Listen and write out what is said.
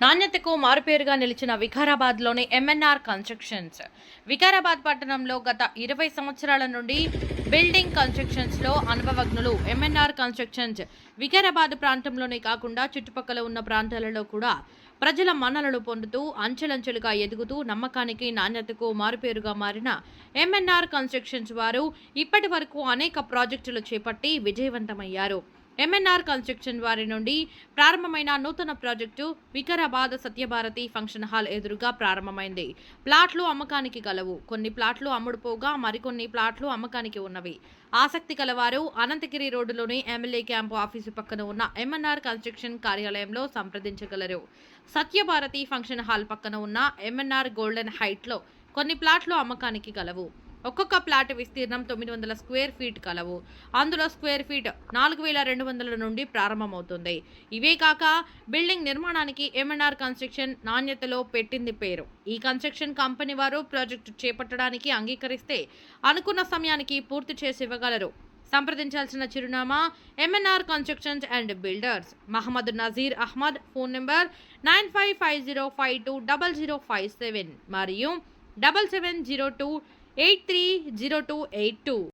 నాణ్యతకు మారుపేరుగా నిలిచిన వికారాబాద్లోని MNR constructions Vikarabad పట్టణంలో గత ఇరవై సంవత్సరాల నుండి బిల్డింగ్ కన్స్ట్రక్షన్స్లో అనుభవజ్ఞులు ఎంఎన్ఆర్ కన్స్ట్రక్షన్స్ వికారాబాద్ ప్రాంతంలోనే కాకుండా చుట్టుపక్కల ఉన్న ప్రాంతాలలో కూడా ప్రజల మన్ననలు పొందుతూ అంచెలంచెలుగా ఎదుగుతూ నమ్మకానికి నాణ్యతకు మారుపేరుగా మారిన ఎంఎన్ఆర్ కన్స్ట్రక్షన్స్ వారు ఇప్పటి వరకు అనేక ప్రాజెక్టులు చేపట్టి విజయవంతమయ్యారు. ఎంఎన్ఆర్ కన్స్ట్రక్షన్ వారి నుండి ప్రారంభమైన నూతన project Vikarabad Satyabharati function hall ఎదురుగా ప్రారంభమైంది. ప్లాట్లు అమ్మకానికి గలవు. కొన్ని ప్లాట్లు అమ్ముడుపోగా మరికొన్ని ప్లాట్లు అమ్మకానికి ఉన్నవి. ఆసక్తి కలవారు అనంతగిరి రోడ్డులోని ఎమ్మెల్యే క్యాంపు ఆఫీసు పక్కన ఉన్న ఎంఎన్ఆర్ కన్స్ట్రక్షన్ కార్యాలయంలో సంప్రదించగలరు. సత్యభారతి ఫంక్షన్ హాల్ పక్కన ఉన్న ఎంఎన్ఆర్ గోల్డెన్ హైట్లో కొన్ని ప్లాట్లు అమ్మకానికి గలవు. ఒక్కొక్క ప్లాట్ విస్తీర్ణం తొమ్మిది వందల స్క్వేర్ ఫీట్ కలవు. అందులో స్క్వేర్ ఫీట్ నాలుగు వేల రెండు వందల నుండి ప్రారంభమవుతుంది. ఇవే కాక బిల్డింగ్ నిర్మాణానికి ఎంఎన్ఆర్ కన్స్ట్రక్షన్ నాణ్యతలో పెట్టింది పేరు. ఈ కన్స్ట్రక్షన్ కంపెనీ వారు ప్రాజెక్టు చేపట్టడానికి అంగీకరిస్తే అనుకున్న సమయానికి పూర్తి చేసి ఇవ్వగలరు. సంప్రదించాల్సిన చిరునామా MNR constructions and builders Mohammed Nazeer Ahmed phone number nine five five zero five two double zero five seven మరియు double seven zero two eight three zero two eight two